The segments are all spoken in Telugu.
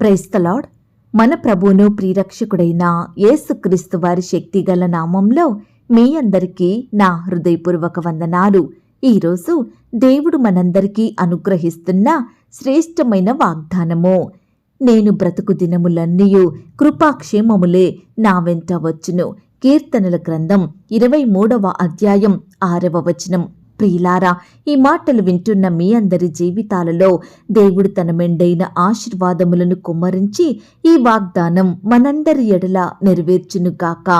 క్రైస్తలాడ్ మన ప్రభువును ప్రియరక్షకుడైన యేసుక్రీస్తు వారి శక్తిగల నామంలో మీ అందరికీ నా హృదయపూర్వక వందనాలు. ఈరోజు దేవుడు మనందరికీ అనుగ్రహిస్తున్న శ్రేష్టమైన వాగ్దానము. నేను బ్రతుకు దినములన్నీయు కృపాక్షేమములే నా వెంట వచ్చును. కీర్తనల గ్రంథం ఇరవై మూడవ అధ్యాయం ఆరవ వచనం. ప్రియులారా ఈ మాటలు వింటున్న మీ అందరి జీవితాలలో దేవుడు తన మెండైన ఆశీర్వాదములను కుమ్మరించి ఈ వాగ్దానం మనందరి ఎడల నెరవేర్చునుగాక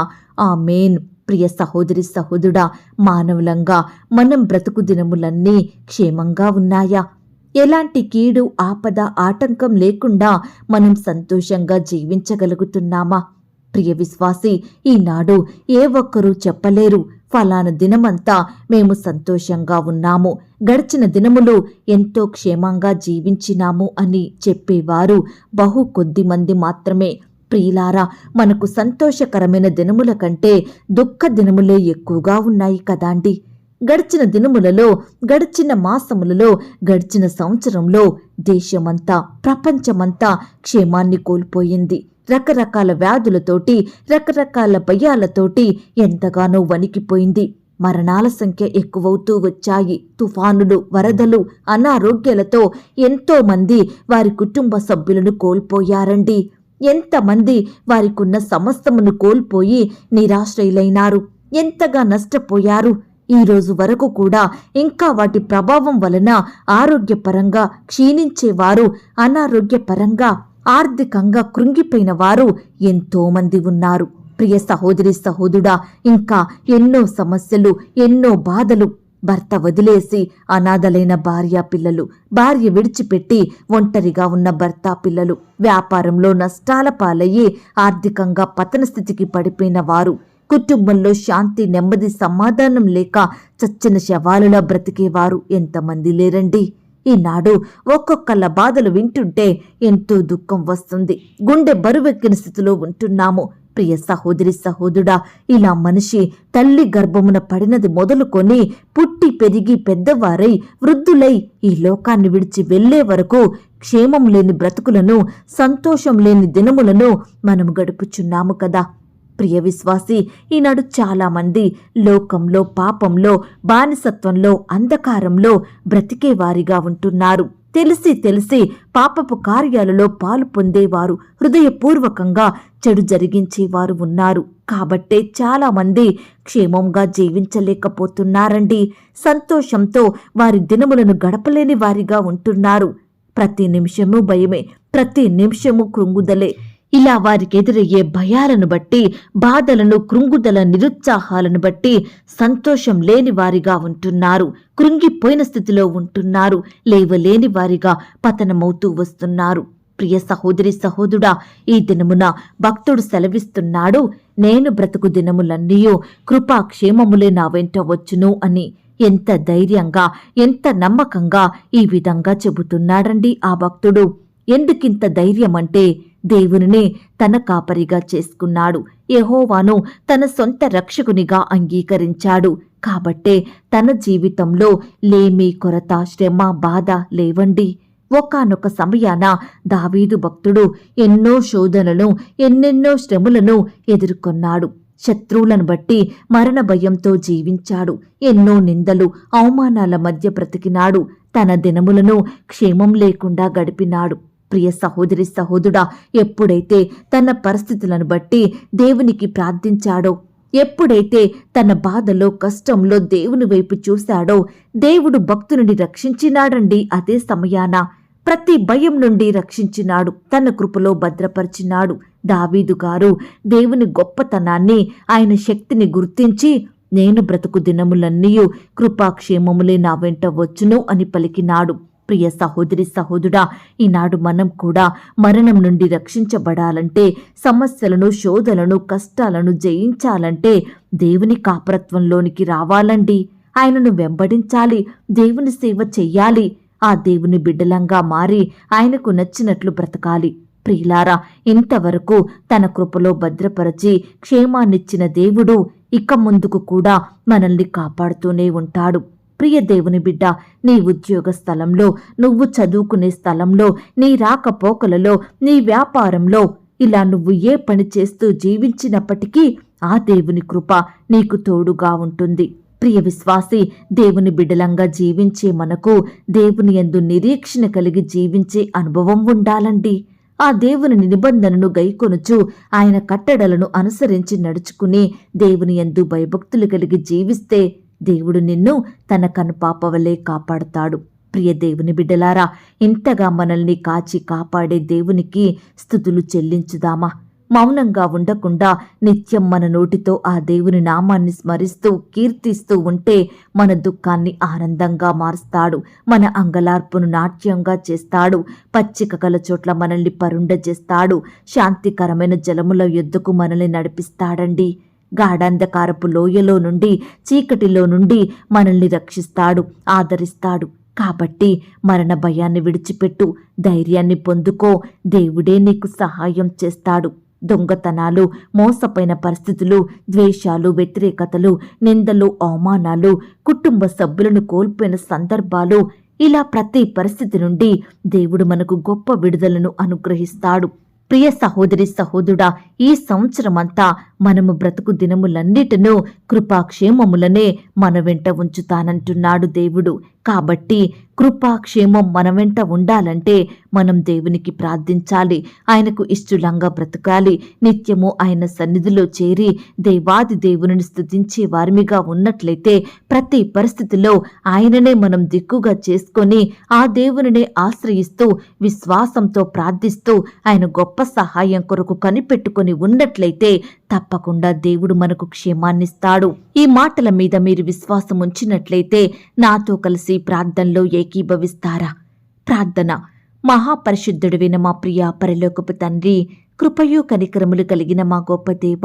మేన్ ప్రియ సహోదరి సహోదరుడా మానవులంగా మనం బ్రతుకు దినములన్నీ క్షేమంగా ఉన్నాయా? ఎలాంటి కీడు ఆపద ఆటంకం లేకుండా మనం సంతోషంగా జీవించగలుగుతున్నామా? ప్రియ విశ్వాసి ఈనాడు ఏ ఒక్కరూ చెప్పలేరు. ఫలాన దినమంతా మేము సంతోషంగా ఉన్నాము. గడిచిన దినములు ఎంతో క్షేమంగా జీవించినాము అని చెప్పేవారు. బహు కొద్ది మంది మాత్రమే. ప్రియులారా మనకు సంతోషకరమైన దినముల కంటే దుఃఖ దినములే ఎక్కువగా ఉన్నాయి కదాండి గడిచిన దినములలో గడిచిన మాసములలో గడిచిన సంవత్సరంలో దేశమంతా ప్రపంచమంతా క్షేమాన్ని కోల్పోయింది. రకరకాల వ్యాధులతోటి రకరకాల భయాలతోటి ఎంతగానో వణికిపోయింది. మరణాల సంఖ్య ఎక్కువవుతూ వచ్చాయి. తుఫానులు వరదలు అనారోగ్యాలతో ఎంతో మంది వారి కుటుంబ సభ్యులను కోల్పోయారండి. ఎంతమంది వారికున్న సమస్తమును కోల్పోయి నిరాశ్రయులైనారు. ఎంతగా నష్టపోయారు. ఈ రోజు వరకు కూడా ఇంకా వాటి ప్రభావం వలన ఆరోగ్యపరంగా క్షీణించేవారు అనారోగ్యపరంగా ఆర్థికంగా కృంగిపోయిన వారు ఎంతోమంది ఉన్నారు. ప్రియ సహోదరి సహోదుడా ఇంకా ఎన్నో సమస్యలు ఎన్నో బాధలు. భర్త వదిలేసి అనాథలైన భార్య పిల్లలు భార్య విడిచిపెట్టి ఒంటరిగా ఉన్న భర్త పిల్లలు. వ్యాపారంలో నష్టాల పాలయ్యి ఆర్థికంగా పతన స్థితికి పడిపోయిన వారు. కుటుంబంలో శాంతి నెమ్మది సమాధానం లేక చచ్చిన శవాలులా బ్రతికేవారు ఎంతమంది లేరండి? ఈనాడు ఒక్కొక్కళ్ళ బాధలు వింటుంటే ఎంతో దుఃఖం వస్తుంది. గుండె బరువెక్కిన స్థితిలో ఉంటున్నాము. ప్రియ సహోదరి సహోదరుడా ఇలా మనిషి తల్లి గర్భమున పడినది మొదలుకొని పుట్టి పెరిగి పెద్దవారై వృద్ధులై ఈ లోకాన్ని విడిచి వెళ్ళే వరకు క్షేమం లేని బ్రతుకులను సంతోషం లేని దినములను మనం గడుపుచున్నాము కదా. ప్రియ విశ్వాసి ఈనాడు చాలామంది లోకంలో పాపంలో బానిసత్వంలో అంధకారంలో బ్రతికేవారిగా ఉంటున్నారు. తెలిసి తెలిసి పాపపు కార్యాలలో పాలు పొందేవారు హృదయపూర్వకంగా చెడు జరిగించేవారు ఉన్నారు. కాబట్టే చాలామంది క్షేమంగా జీవించలేకపోతున్నారండి. సంతోషంతో వారి దినములను గడపలేని వారిగా ఉంటున్నారు. ప్రతి నిమిషము భయమే ప్రతి నిమిషము కృంగుదలే. ఇలా వారికెదురయ్యే భయాలను బట్టి బాధలను కృంగుదల నిరుత్సాహాలను బట్టి సంతోషం లేని వారిగా ఉంటున్నారు. కృంగిపోయిన స్థితిలో ఉంటున్నారు. లేవలేని వారిగా పతనమవుతూ వస్తున్నారు. ప్రియ సహోదరి సహోదుడా ఈ దినమున భక్తుడు సెలవిస్తున్నాడు నేను బ్రతుకు దినములన్నీయో కృపాక్షేమములే నా వెంట వచ్చును అని. ఎంత ధైర్యంగా ఎంత నమ్మకంగా ఈ విధంగా చెబుతున్నాడండి ఆ భక్తుడు. ఎందుకింత ధైర్యం అంటే దేవునినే తన కాపరిగా చేసుకున్నాడు. యహోవాను తన సొంత రక్షకునిగా అంగీకరించాడు. కాబట్టే తన జీవితంలో లేమి కొరత శ్రమ బాధ లేవండి. ఒకానొక సమయాన దావీదు భక్తుడు ఎన్నో శోధనలను ఎన్నెన్నో శ్రమలను ఎదుర్కొన్నాడు. శత్రువులను బట్టి మరణ భయంతో జీవించాడు. ఎన్నో నిందలు అవమానాల మధ్య బ్రతికినాడు. తన దినములను క్షేమం లేకుండా గడిపినాడు. ప్రియ సహోదరి సహోదుడా ఎప్పుడైతే తన పరిస్థితులను బట్టి దేవునికి ప్రార్థించాడో ఎప్పుడైతే తన బాధలో కష్టంలో దేవుని వైపు చూశాడో దేవుడు భక్తుని రక్షించినాడండి అదే సమయాన. ప్రతి భయం నుండి రక్షించినాడు తన కృపలో భద్రపరిచినాడు. దావీదు గారు దేవుని గొప్పతనాన్ని ఆయన శక్తిని గుర్తించి నేను బ్రతుకు దినములన్నీయు కృపాక్షేమములే నా వెంట వచ్చును అని పలికినాడు. ప్రియ సహోదరి సహోదుడా ఈనాడు మనం కూడా మరణం నుండి రక్షించబడాలంటే సమస్యలను శోధలను కష్టాలను జయించాలంటే దేవుని కాపరత్వంలోనికి రావాలండి. ఆయనను వెంబడించాలి దేవుని సేవ చెయ్యాలి. ఆ దేవుని బిడ్డలంగా మారి ఆయనకు నచ్చినట్లు బ్రతకాలి. ప్రియులారా ఇంతవరకు తన కృపలో భద్రపరచి క్షేమాన్నిచ్చిన దేవుడు ఇక ముందుకు కూడా మనల్ని కాపాడుతూనే ఉంటాడు. ప్రియ దేవుని బిడ్డ నీ ఉద్యోగ స్థలంలో నువ్వు చదువుకునే స్థలంలో నీ రాకపోకలలో నీ వ్యాపారంలో ఇలా నువ్వు ఏ పని చేస్తూ జీవించినప్పటికీ ఆ దేవుని కృప నీకు తోడుగా ఉంటుంది. ప్రియ విశ్వాసి దేవుని బిడలంగా జీవించే మనకు దేవుని యందు నిరీక్షణ కలిగి జీవించే అనుభవం ఉండాలండి. ఆ దేవుని నిబంధనను గైకొనుచు ఆయన కట్టడలను అనుసరించి నడుచుకుని దేవుని యందు భయభక్తులు కలిగి జీవిస్తే దేవుడు నిన్ను తన కనుపాపవలే కాపాడుతాడు. ప్రియ దేవుని బిడ్డలారా ఇంతగా మనల్ని కాచి కాపాడే దేవునికి స్థుతులు చెల్లించుదామా? మౌనంగా ఉండకుండా నిత్యం మన నోటితో ఆ దేవుని నామాన్ని స్మరిస్తూ కీర్తిస్తూ ఉంటే మన దుఃఖాన్ని ఆనందంగా మారుస్తాడు. మన అంగలార్పును నాట్యంగా చేస్తాడు. పచ్చిక గల చోట్ల మనల్ని పరుండ చేస్తాడు శాంతికరమైన జలముల ఎద్దుకు మనల్ని నడిపిస్తాడండి. గాఢంధకారపు లోయలో నుండి చీకటిలో నుండి మనల్ని రక్షిస్తాడు ఆదరిస్తాడు. కాబట్టి మరణ భయాన్ని విడిచిపెట్టు ధైర్యాన్ని పొందుకో. దేవుడే నీకు సహాయం చేస్తాడు. దొంగతనాలు మోసపోయిన పరిస్థితులు ద్వేషాలు వ్యతిరేకతలు నిందలు అవమానాలు కుటుంబ సభ్యులను కోల్పోయిన సందర్భాలు ఇలా ప్రతి పరిస్థితి నుండి దేవుడు మనకు గొప్ప విడుదలను అనుగ్రహిస్తాడు. ప్రియ సహోదరి సహోదరుడా ఈ సంవత్సరమంతా మనము బ్రతుకు దినములన్నిటినూ కృపాక్షేమములనే మన వెంట ఉంచుతానంటున్నాడు దేవుడు. కాబట్టి కృపాక్షేమం మన వెంట ఉండాలంటే మనం దేవునికి ప్రార్థించాలి ఆయనకు ఇష్టలంగా బ్రతకాలి నిత్యము ఆయన సన్నిధిలో చేరి దేవాది దేవుని స్థుతించే వారిమిగా ఉన్నట్లయితే ప్రతి పరిస్థితిలో ఆయననే మనం దిక్కుగా చేసుకొని ఆ దేవునినే ఆశ్రయిస్తూ విశ్వాసంతో ప్రార్థిస్తూ ఆయన గొప్ప సహాయం కొరకు కనిపెట్టుకొని ఉన్నట్లయితే తప్పకుండా దేవుడు మనకు క్షేమాన్నిస్తాడు. ఈ మాటల మీద మీరు విశ్వాసం ఉంచినట్లయితే నాతో కలిసి ప్రార్థనలో ఏకీభవిస్తారా? ప్రార్థన మహాపరిశుద్ధుడివిన మా ప్రియ పరలోకపు తండ్రి కృపయు కనికరములు కలిగిన మా గొప్ప దేవ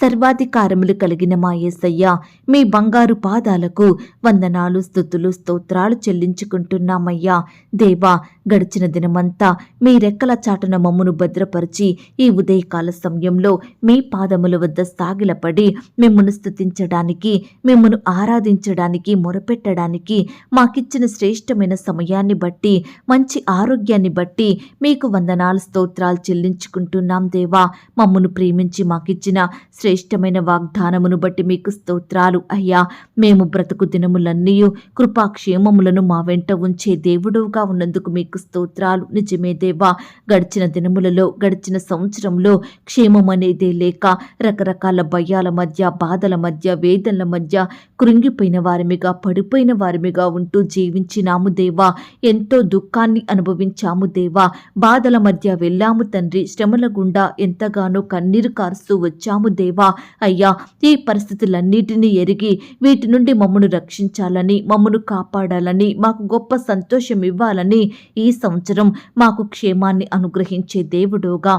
సర్వాధికారములు కలిగిన మా యేసయ్య మీ బంగారు పాదాలకు వందనాలు స్థుతులు స్తోత్రాలు చెల్లించుకుంటున్నామయ్యా. దేవా గడిచిన దినమంతా మీ రెక్కల చాటున మమ్మును భద్రపరిచి ఈ ఉదయకాల సమయంలో మీ పాదముల వద్ద సాగిలపడి మిమ్మను స్థుతించడానికి మిమ్మను ఆరాధించడానికి మొరపెట్టడానికి మాకిచ్చిన శ్రేష్టమైన సమయాన్ని బట్టి మంచి ఆరోగ్యాన్ని బట్టి మీకు వందనాలు స్తోత్రాలు చెల్లించుకుంటున్నాం దేవా. మమ్మను ప్రేమించి మాకిచ్చిన శ్రేష్టమైన వాగ్దానమును బట్టి మీకు స్తోత్రాలు అయ్యా. మేము బ్రతుకు దినములన్నీ కృపాక్షేమములను మా వెంట ఉంచే దేవుడుగా ఉన్నందుకు మీకు స్తోత్రాలు. నిజమే దేవా గడిచిన దినములలో గడిచిన సంవత్సరంలో క్షేమం అనేదే లేక రకరకాల భయాల మధ్య బాధల మధ్య వేదనల మధ్య కృంగిపోయిన వారిమిగా పడిపోయిన వారిమిగా ఉంటూ జీవించినాము దేవా. ఎంతో దుఃఖాన్ని అనుభవించాము దేవా. బాధల మధ్య వెళ్ళాము తండ్రి. శ్రమల గుండా ఎంతగానో కన్నీరు కారుస్తూ వచ్చాము దేవా. అయ్యా ఈ పరిస్థితులన్నిటినీ ఎరిగి వీటి నుండి మమ్మను రక్షించాలని మమ్మను కాపాడాలని మాకు గొప్ప సంతోషం ఇవ్వాలని ఈ సంవత్సరం మాకు క్షేమాన్ని అనుగ్రహించే దేవుడుగా.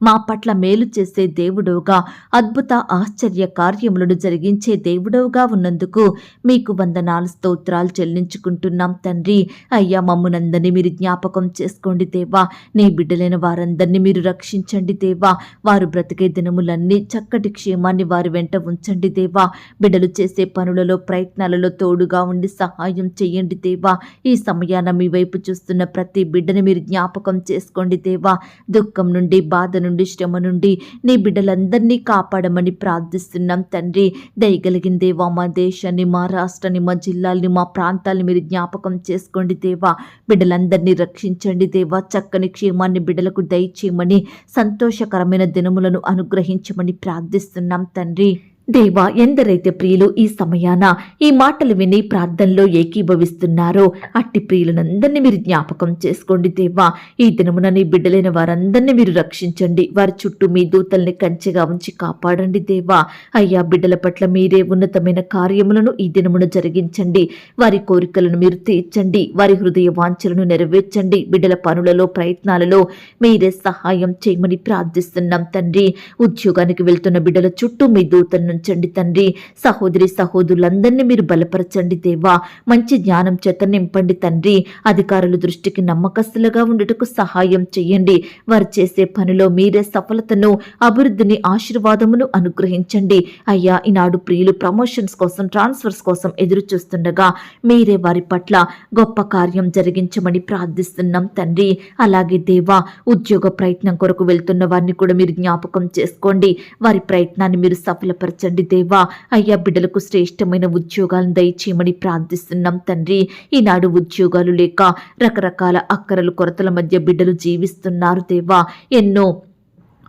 మా పట్ల మేలు చేసే దేవుడవుగా అద్భుత ఆశ్చర్య కార్యములను జరిగించే దేవుడవుగా ఉన్నందుకు మీకు వందనాలు స్తోత్రాలు చెల్లించుకుంటున్నాం తండ్రి. అయ్యా మమ్మునందరినీ మీరు జ్ఞాపకం చేసుకోండి దేవా. నీ బిడ్డలైన వారందరినీ మీరు రక్షించండి దేవా. వారు బ్రతికే దినములన్నీ చక్కటి క్షేమాన్ని వారి వెంట ఉంచండి దేవా. బిడ్డలు చేసే పనులలో ప్రయత్నాలలో తోడుగా ఉండి సహాయం చేయండి దేవా. ఈ సమయాన మీ వైపు చూస్తున్న ప్రతి బిడ్డని మీరు జ్ఞాపకం చేసుకోండి దేవా. దుఃఖం నుండి బాధ నుండి శ్రమ నుండి నీ బిడ్డలందరినీ కాపాడమని ప్రార్థిస్తున్నాం తండ్రి. దయగలిగిన దేవా మా దేశాన్ని మా రాష్ట్రాన్ని మా జిల్లాల్ని మా ప్రాంతాల్ని మీరు జ్ఞాపకం చేసుకోండి దేవా. బిడ్డలందరినీ రక్షించండి దేవా. చక్కని క్షేమాన్ని బిడ్డలకు దయచేయమని సంతోషకరమైన దినములను అనుగ్రహించమని ప్రార్థిస్తున్నాం తండ్రి. దేవా ఎందరైతే ప్రియులు ఈ సమయాన ఈ మాటలు విని ప్రార్థనలో ఏకీభవిస్తున్నారో అట్టి ప్రియులనందరినీ మీరు జ్ఞాపకం చేసుకోండి దేవా. ఈ దినమున నీ బిడ్డలైన వారందరినీ మీరు రక్షించండి. వారి చుట్టూ మీ దూతల్ని కంచెగా ఉంచి కాపాడండి దేవా. అయ్యా బిడ్డల పట్ల మీరే ఉన్నతమైన కార్యములను ఈ దినమున జరిగించండి. వారి కోరికలను మీరు తీర్చండి. వారి హృదయ వాంఛలను నెరవేర్చండి. బిడ్డల పనులలో ప్రయత్నాలలో మీరే సహాయం చేయమని ప్రార్థిస్తున్నాం తండ్రి. ఉద్యోగానికి వెళ్తున్న బిడ్డల చుట్టూ మీ దూతలను ఉంచండి తండ్రి. సహోదరి సహోదరులందరినీ మీరు బలపరచండి దేవా. మంచి జ్ఞానం చేత నింపండి తండ్రి. అధికారుల దృష్టికి నమ్మకస్తులుగా ఉండటకు సహాయం చేయండి. వారు చేసే పనిలో మీరే సఫలతను అభివృద్ధిని ఆశీర్వాదమును అనుగ్రహించండి. అయ్యా ఈనాడు ప్రియులు ప్రమోషన్స్ కోసం ట్రాన్స్ఫర్స్ కోసం ఎదురు చూస్తుండగా మీరే వారి పట్ల గొప్ప కార్యం జరిగించమని ప్రార్థిస్తున్నాం తండ్రి. అలాగే దేవా ఉద్యోగ ప్రయత్నం కొరకు వెళ్తున్న వారిని కూడా మీరు జ్ఞాపకం చేసుకోండి. వారి ప్రయత్నాన్ని మీరు సఫలపరచండి దేవా. అయ్యా బిడ్డలకు శ్రేష్టమైన ఉద్యోగాలను దయచేయమని ప్రార్థిస్తున్నాం తండ్రి. ఈనాడు ఉద్యోగాలు లేక రకరకాల అక్కరలు కొరతల మధ్య బిడ్డలు జీవిస్తున్నారు దేవా. ఎన్నో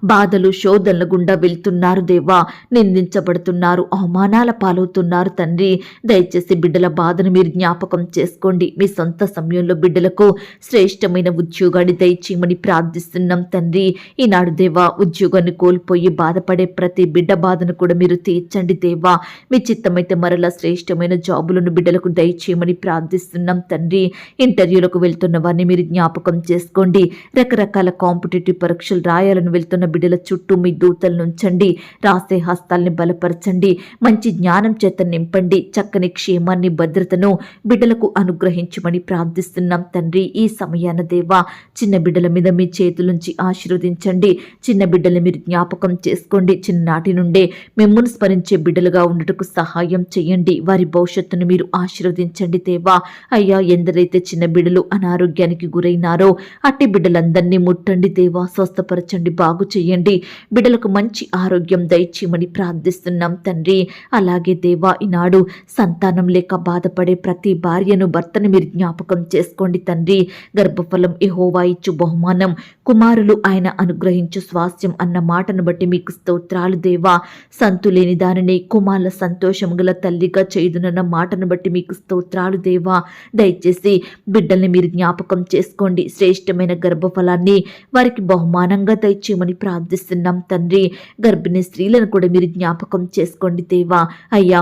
బాధలు శోధనల గుండా వెళ్తున్నారు దేవా. నిందించబడుతున్నారు అవమానాల పాలవుతున్నారు తండ్రి. దయచేసి బిడ్డల బాధను మీరు జ్ఞాపకం చేసుకోండి. మీ సొంత సమయంలో బిడ్డలకు శ్రేష్టమైన ఉద్యోగాన్ని దయచేయమని ప్రార్థిస్తున్నాం తండ్రి. ఈనాడు దేవా ఉద్యోగాన్ని కోల్పోయి బాధపడే ప్రతి బిడ్డ బాధను కూడా మీరు తీర్చండి దేవా. మీ చిత్తమైతే మరలా శ్రేష్టమైన జాబులను బిడ్డలకు దయచేయమని ప్రార్థిస్తున్నాం తండ్రి. ఇంటర్వ్యూలకు వెళ్తున్న వారిని మీరు జ్ఞాపకం చేసుకోండి. రకరకాల కాంపిటేటివ్ పరీక్షలు రాయాలని వెళ్తున్న బిడ్డల చుట్టూ మీ దూతలను ఉంచండి రాసే హస్తాల్ని బలపరచండి. మంచి జ్ఞానం చేత నింపండి. చక్కని క్షేమాన్ని భద్రతను బిడ్డలకు అనుగ్రహించమని ప్రార్థిస్తున్నాం. తండ్రి ఈ సమయాన దేవా చిన్న బిడ్డల మీద మీ చేతులుంచి ఆశీర్వదించండి. చిన్న బిడ్డలు మీరు జ్ఞాపకం చేసుకోండి. చిన్ననాటి నుండే మిమ్మల్ని స్మరించే బిడ్డలుగా ఉండటకు సహాయం చేయండి. వారి భవిష్యత్తును మీరు ఆశీర్వదించండి దేవా. అయ్యా ఎందరైతే చిన్న బిడ్డలు అనారోగ్యానికి గురైనారో అట్టి బిడ్డలందరినీ ముట్టండి దేవా. స్వస్థపరచండి. బాగు చేయండి. బిడ్డలకు మంచి ఆరోగ్యం దయచేయమని ప్రార్థిస్తున్నాం తండ్రి. అలాగే దేవా ఈనాడు సంతానం లేక బాధపడే ప్రతి భార్యను భర్తను మీరు జ్ఞాపకం చేసుకోండి తండ్రి. గర్భఫలం ఎహోవా ఇచ్చు బహుమానం. కుమారులు ఆయన అనుగ్రహించు స్వాస్థ్యం అన్న మాటను బట్టి మీకు స్తోత్రాలు దేవా. సంతులేని దానిని కుమారుల సంతోషం గల తల్లిగా చేయుదునన్న మాటను బట్టి మీకు స్తోత్రాలు దేవా. దయచేసి బిడ్డల్ని మీరు జ్ఞాపకం చేసుకోండి. శ్రేష్టమైన గర్భఫలాన్ని వారికి బహుమానంగా దయచేయమని ప్రార్థిస్తున్నాం తండ్రి. గర్భిణీ స్త్రీలను కూడా మీరు జ్ఞాపకం చేసుకోండి దేవా. అయ్యా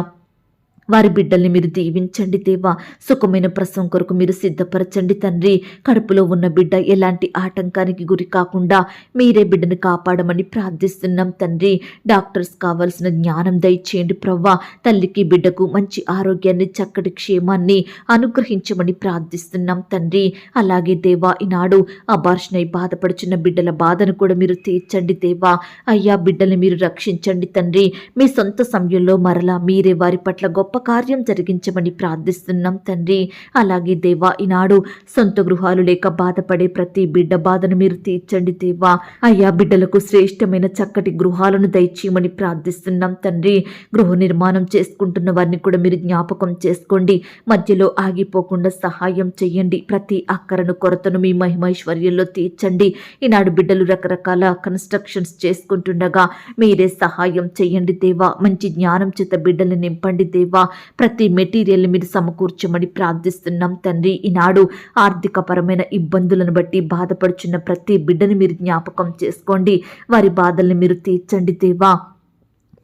వారి బిడ్డల్ని మీరు దీవించండి దేవా. సుఖమైన ప్రసవం కొరకు మీరు సిద్ధపరచండి తండ్రి. కడుపులో ఉన్న బిడ్డ ఎలాంటి ఆటంకానికి గురి కాకుండా మీరే బిడ్డను కాపాడమని ప్రార్థిస్తున్నాం తండ్రి. డాక్టర్స్ కావాల్సిన జ్ఞానం దయచేయండి ప్రవ్వా. తల్లికి బిడ్డకు మంచి ఆరోగ్యాన్ని చక్కటి క్షేమాన్ని అనుగ్రహించమని ప్రార్థిస్తున్నాం తండ్రి. అలాగే దేవా ఈనాడు అబార్షణ బాధపడుచున్న బిడ్డల బాధను కూడా మీరు తీర్చండి దేవా. అయ్యా బిడ్డల్ని మీరు రక్షించండి తండ్రి. మీ సొంత సమయంలో మరలా మీరే వారి పట్ల గొప్ప కార్యం జరిగించమని ప్రార్థిస్తున్నాం తండ్రి. అలాగే దేవా ఈనాడు సొంత గృహాలు లేక బాధపడే ప్రతి బిడ్డ బాధను మీరు తీర్చండి దేవా. అయ్యా బిడ్డలకు శ్రేష్టమైన చక్కటి గృహాలను దయచేయమని ప్రార్థిస్తున్నాం తండ్రి. గృహ నిర్మాణం చేసుకుంటున్న వారిని కూడా మీరు జ్ఞాపకం చేసుకోండి. మధ్యలో ఆగిపోకుండా సహాయం చేయండి. ప్రతి అక్కరను కొరతను మీ మహిమైశ్వర్యంలో తీర్చండి. ఈనాడు బిడ్డలు రకరకాల కన్స్ట్రక్షన్స్ చేసుకుంటుండగా మీరే సహాయం చేయండి దేవా. మంచి జ్ఞానం చేత బిడ్డలు నింపండి దేవా. ప్రతి మెటీరియల్ మీరు సమకూర్చమని ప్రార్థిస్తున్నాం తండ్రి. ఈనాడు ఆర్థికపరమైన ఇబ్బందులను బట్టి బాధపడుచున్న ప్రతి బిడ్డని మీరు జ్ఞాపకం చేసుకోండి. వారి బాధల్ని మీరు తీర్చండి దేవా.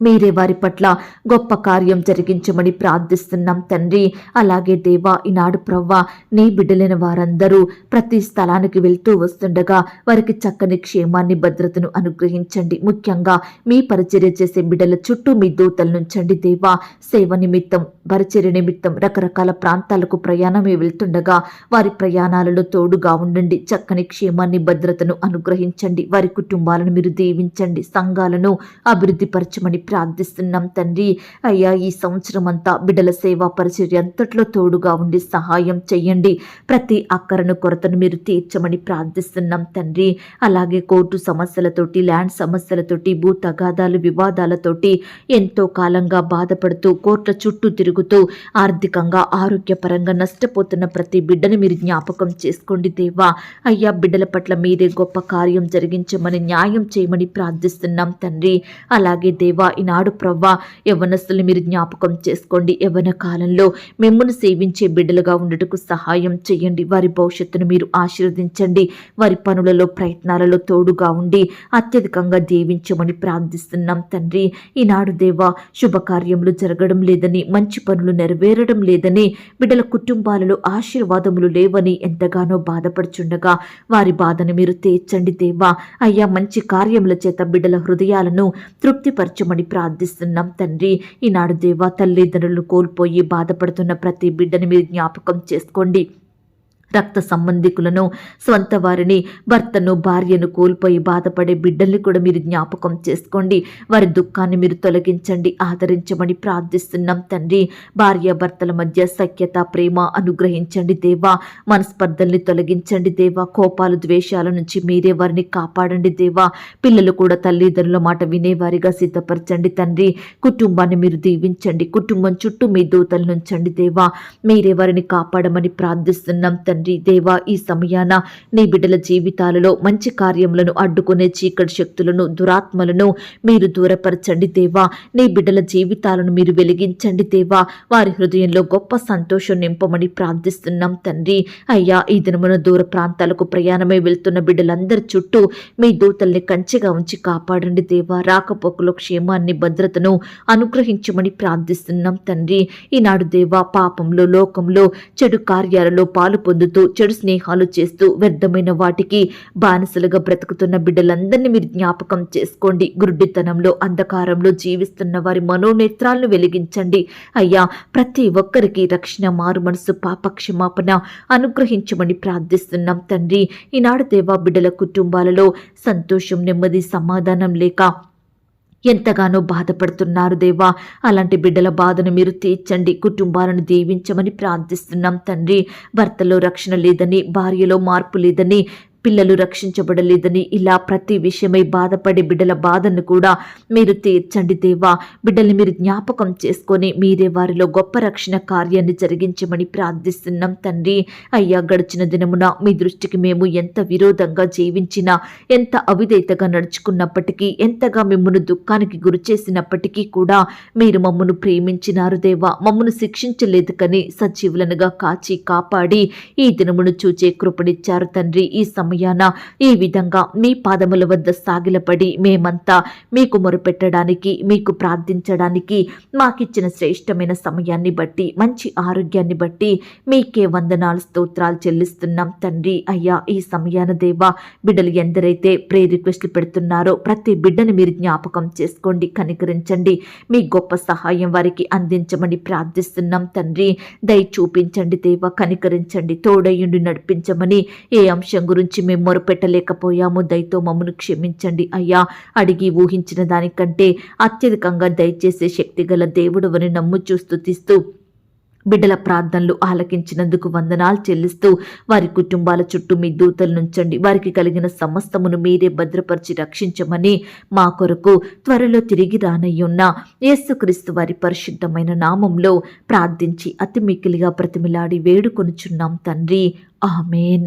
మీరే వారి పట్ల గొప్ప కార్యం జరిగించమని ప్రార్థిస్తున్నాం తండ్రి. అలాగే దేవా ఈనాడు ప్రవ్వా నీ బిడ్డలైన వారందరూ ప్రతి స్థలానికి వెళ్తూ వస్తుండగా వారికి చక్కని క్షేమాన్ని భద్రతను అనుగ్రహించండి. ముఖ్యంగా మీ పరిచర్య చేసే బిడ్డల చుట్టూ మీ దూతలు నుంచండి దేవా. సేవ నిమిత్తం పరిచర్య నిమిత్తం రకరకాల ప్రాంతాలకు ప్రయాణమే వెళ్తుండగా వారి ప్రయాణాలలో తోడుగా ఉండండి. చక్కని క్షేమాన్ని భద్రతను అనుగ్రహించండి. వారి కుటుంబాలను మీరు దీవించండి. సంఘాలను అభివృద్ధి పరచమని ప్రార్థిస్తున్నాం తండ్రి. అయ్యా ఈ సంవత్సరం అంతా బిడ్డల సేవా పరిచర్య అంతట్లో తోడుగా ఉండి సహాయం చేయండి. ప్రతి అక్కరను కొరతను మీరు తీర్చమని ప్రార్థిస్తున్నాం తండ్రి. అలాగే కోర్టు సమస్యలతోటి ల్యాండ్ సమస్యలతోటి భూ తగాదాలు వివాదాలతోటి ఎంతో కాలంగా బాధపడుతూ కోర్టుల చుట్టూ తిరుగు తిరుగుతూ ఆర్థికంగా ఆరోగ్యపరంగా నష్టపోతున్న ప్రతి బిడ్డని మీరు జ్ఞాపకం చేసుకోండి దేవా. అయ్యా బిడ్డల పట్ల మీరే గొప్ప కార్యం జరిగించమని న్యాయం చేయమని ప్రార్థిస్తున్నాం తండ్రి. అలాగే దేవా ఈనాడు ప్రవ్వా యవనస్తులు మీరు జ్ఞాపకం చేసుకోండి. యవన కాలంలో మిమ్మల్ని సేవించే బిడ్డలుగా ఉండటకు సహాయం చేయండి. వారి భవిష్యత్తును మీరు ఆశీర్వదించండి. వారి పనులలో ప్రయత్నాలలో తోడుగా ఉండి అత్యధికంగా దీవించమని ప్రార్థిస్తున్నాం తండ్రి. ఈనాడు దేవా శుభకార్యములు జరగడం లేదని మంచి పనులు నెరవేరడం లేదని బిడ్డల కుటుంబాలలో ఆశీర్వాదములు లేవని ఎంతగానో బాధపడుచుండగా వారి బాధను మీరు తీర్చండి దేవా. అయ్యా మంచి కార్యముల చేత బిడ్డల హృదయాలను తృప్తిపరచమని ప్రార్థిస్తున్నాం తండ్రి. ఈనాడు దేవా తల్లిదండ్రులు కోల్పోయి బాధపడుతున్న ప్రతి బిడ్డని మీరు జ్ఞాపకం చేసుకోండి. రక్త సంబంధికులను స్వంత వారిని భర్తను భార్యను కోల్పోయి బాధపడే బిడ్డల్ని కూడా మీరు జ్ఞాపకం చేసుకోండి. వారి దుఃఖాన్ని మీరు తొలగించండి ఆదరించమని ప్రార్థిస్తున్నాం తండ్రి. భార్య భర్తల మధ్య సఖ్యత ప్రేమ అనుగ్రహించండి దేవా. మనస్పర్ధల్ని తొలగించండి దేవా. కోపాలు ద్వేషాల నుంచి మీరే వారిని కాపాడండి దేవా. పిల్లలు కూడా తల్లిదండ్రుల మాట వినేవారిగా సిద్ధపరచండి తండ్రి. కుటుంబాన్ని మీరు దీవించండి. కుటుంబం చుట్టూ మీ దూతలు నుంచండి దేవా. మీరే వారిని కాపాడమని ప్రార్థిస్తున్నాం తండ్రి. దేవా ఈ సమయాన నీ బిడ్డల జీవితాలలో మంచి కార్యములను అడ్డుకునే చీకటి శక్తులను దురాత్మలను మీరు దూరపరచండి దేవా. నీ బిడ్డల జీవితాలను మీరు వెలిగించండి దేవా. వారి హృదయంలో గొప్ప సంతోషం నింపమని ప్రార్థిస్తున్నాం తండ్రి. అయ్యా ఈ దినమున దూర ప్రాంతాలకు ప్రయాణమై వెళ్తున్న బిడ్డలందరి చుట్టూ మీ దూతల్ని కంచెగా ఉంచి కాపాడండి దేవా. రాకపోకలో క్షేమాన్ని భద్రతను అనుగ్రహించమని ప్రార్థిస్తున్నాం తండ్రి. ఈనాడు దేవా పాపంలో లోకంలో చెడు కార్యాలలో పాలు పొందుతూ చెడు స్నేహాలు చేస్తూ వ్యర్థమైన వాటికి బానిసలుగా బ్రతుకుతున్న బిడ్డలందరినీ మీరు జ్ఞాపకం చేసుకోండి. గురుడితనంలో అంధకారంలో జీవిస్తున్న వారి మనోనేత్రాలను వెలిగించండి. అయ్యా ప్రతి ఒక్కరికి రక్షణ మారు మనసు పాపక్షమాపణ అనుగ్రహించమని ప్రార్థిస్తున్నాం. తండ్రి ఈనాడు దేవా బిడ్డల కుటుంబాలలో సంతోషం నెమ్మది సమాధానం లేక ఎంతగానో బాధపడుతున్నారు దేవా. అలాంటి బిడ్డల బాధను మీరు తీర్చండి. కుటుంబాలను దీవించమని ప్రార్థిస్తున్నాం తండ్రి. భర్తలో రక్షణ లేదని భార్యలో మార్పు లేదని పిల్లలు రక్షించబడలేదని ఇలా ప్రతి విషయమై బాధపడే బిడ్డల బాధను కూడా మీరు తీర్చండి దేవా. బిడ్డల్ని మీరు జ్ఞాపకం చేసుకొని మీరే వారిలో గొప్ప రక్షణ కార్యాన్ని జరిగించమని ప్రార్థిస్తున్నాం తండ్రి. అయ్యా గడిచిన దినమున మీ దృష్టికి మేము ఎంత విరోధంగా జీవించినా ఎంత అవిధేయతగా నడుచుకున్నప్పటికీ ఎంతగా మిమ్మల్ని దుఃఖానికి గురి చేసినప్పటికీ కూడా మీరు మమ్మను ప్రేమించినారు దేవా. మమ్మను శిక్షించలేదు కానీ సజీవులనుగా కాచి కాపాడి ఈ దినమును చూచే కృపణిచ్చారు తండ్రి. ఈ సమయాన ఈ విధంగా మీ పాదముల వద్ద సాగిలపడి మేమంతా మీకు మొరుపెట్టడానికి మీకు ప్రార్థించడానికి మాకిచ్చిన శ్రేష్టమైన సమయాన్ని బట్టి మంచి ఆరోగ్యాన్ని బట్టి మీకే వందనాలు స్తోత్రాలు చెల్లిస్తున్నాం. తండ్రి అయ్యా ఈ సమయాన దేవా బిడ్డలు ఎందరైతే ప్రే రిక్వెస్ట్లు పెడుతున్నారో ప్రతి బిడ్డని మీరు జ్ఞాపకం చేసుకోండి కనికరించండి. మీ గొప్ప సహాయం వారికి అందించమని ప్రార్థిస్తున్నాం. తండ్రి దయ చూపించండి దేవా కనికరించండి తోడయ్యుండి నడిపించమని ఏ అంశం గురించి మేము మొరపెట్టలేకపోయాము. దయతో మమ్మను క్షమించండి అయ్యా. అడిగి ఊహించిన దానికంటే అత్యధికంగా దయచేసే శక్తి గల దేవుడవని నమ్ముచూ తీస్తూ బిడ్డల ప్రార్థనలు ఆలకించినందుకు వందనాలు చెల్లిస్తూ వారి కుటుంబాల చుట్టూ మీ దూతలు నుంచండి. వారికి కలిగిన సమస్తమును మీరే భద్రపరిచి రక్షించమని మా కొరకు త్వరలో తిరిగి రానయ్యున్న యేసుక్రీస్తు వారి పరిశుద్ధమైన నామంలో ప్రార్థించి అతి మిక్కిలిగా ప్రతిమిలాడి వేడుకొనుచున్నాం తండ్రి. ఆమెన్.